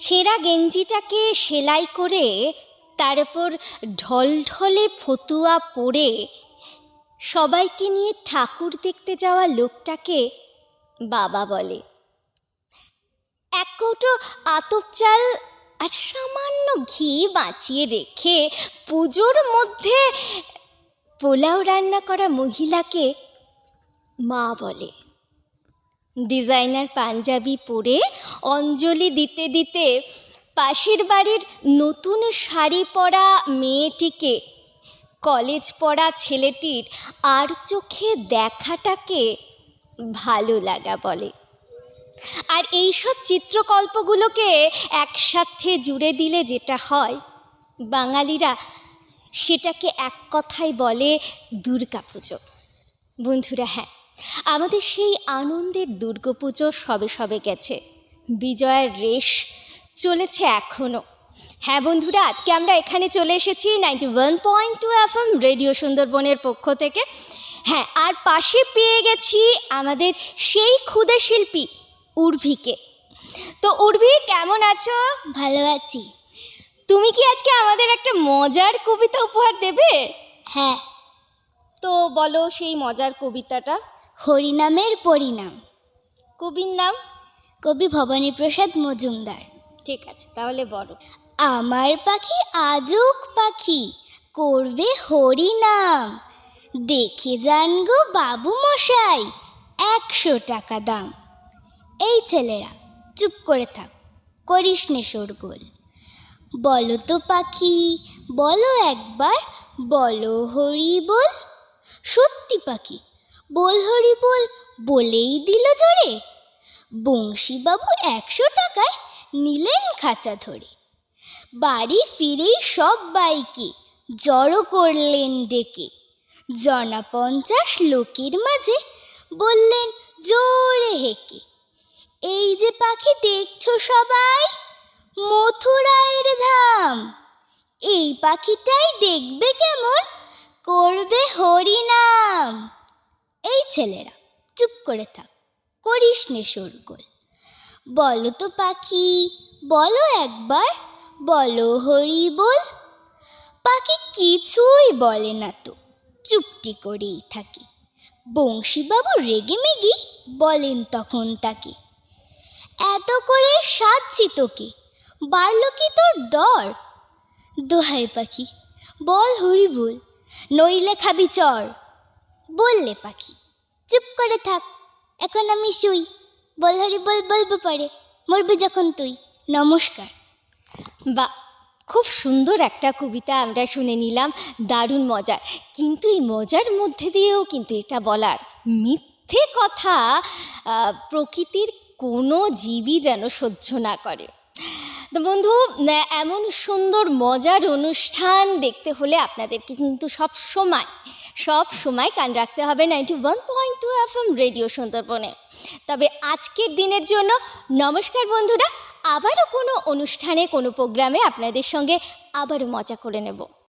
ছেঁড়া গেঞ্জিটাকে সেলাই করে তার উপর ঢলঢলে ফতুয়া পরে সবাইকে নিয়ে ঠাকুর দেখতে যাওয়া লোকটাকে বাবা বলে। এক কৌটো আতপ চাল আর সামান্য ঘি বাঁচিয়ে রেখে পুজোর মধ্যে পোলাও রান্না করা মহিলাকে মা বলে। ডিজাইনার পাঞ্জাবি পরে অঞ্জলি দিতে দিতে পাশের বাড়ির নতুন শাড়ি পরা মেয়েটিকে কলেজ পড়া ছেলেটির আর চোখে দেখাটাকে ভালো লাগা বলে। আর এই সব চিত্রকল্পগুলোকে একসাথে জুড়ে দিলে যেটা হয়, বাঙালিরা সেটাকে এক কথায় বলে দুর্গাপুজো। বন্ধুরা হ্যাঁ আমাদের সেই আনন্দের দুর্গাপুজো সবে সবে গেছে। বিজয়ের রেশ চলেছে এখনও হ্যাঁ বন্ধুরা আজকে আমরা এখানে চলে এসেছি ninety one point two F M radio সুন্দরবনের পক্ষ থেকে। হ্যাঁ আর পাশে পেয়ে গেছি আমাদের সেই ক্ষুদে শিল্পী উর্ভিকে। তো উর্ভি কেমন আছো? ভালো আছি। তুমি কি আজকে আমাদের একটা মজার কবিতা উপহার দেবে? হ্যাঁ। তো বলো সেই মজার কবিতাটা। হরিনামের পরিণাম। কবির নাম? কবি ভবানীপ্রসাদ মজুমদার। ঠিক আছে তাহলে বলো। আমার পাখি আজুক পাখি করবে হরিনাম। দেখে যান গো বাবু মশাই একশো টাকা দাম। এই ছেলেরা চুপ করে থাক করিস নে শোরগোল। বলো তো পাখি বলো একবার বলো হরি বল। সত্যি পাখি বল হরি বল, বলেই দিল জোরে। বংশীবাবু একশো টাকায় নিলেন খাঁচা ধরে। বাড়ি ফিরেই সব বাইকে জড়ো করলেন ডেকে। জনা পঞ্চাশ লোকের মাঝে বললেন, জোরে হেঁকে। এই যে পাখি দেখছ সবাই মথুরায়ের ধাম। এই পাখিটাই দেখবে কেমন, করবে হরিনাম। এই ছেলেরা, চুপ করে থাক, করিস নে শোরগোল। বলো তো পাখি, বলো একবার, বলো হরি বল। পাখি কিছুই বলে না তো, চুপটি করেই থাকে। বংশীবাবু রেগে মেগে বলেন তখন তাকে, এত করে সাজছি তোকে, বাড়ল কি তোর দর? দোহাই পাখি, বল হরি বল, নইলে খাবি চর, বললে পাখি। চুপ করে থাক। এখন আমি শুই। বল হরি, বল, বলব পারে। মরবি যখন তুই। নমস্কার। বা, খুব সুন্দর একটা কবিতা আমরা শুনে নিলাম। দারুণ মজার। কিন্তু এই মজার মধ্যে দিয়েও কিন্তু এটা বলার মিথ্যে কথা প্রকৃতির কোনো জীবই যেন সহ্য না করে। তো বন্ধু এমন সুন্দর, মজার অনুষ্ঠান দেখতে হলে আপনাদেরকে কিন্তু সব সময় সব সময় কান রাখতে হবে। Ninety one two F M radio সুন্দরবনে। তবে আজকের দিনের জন্য নমস্কার বন্ধুরা, আবারও কোনো অনুষ্ঠানে, কোনো প্রোগ্রামে আপনাদের সঙ্গে আবারও মজা করে নেব।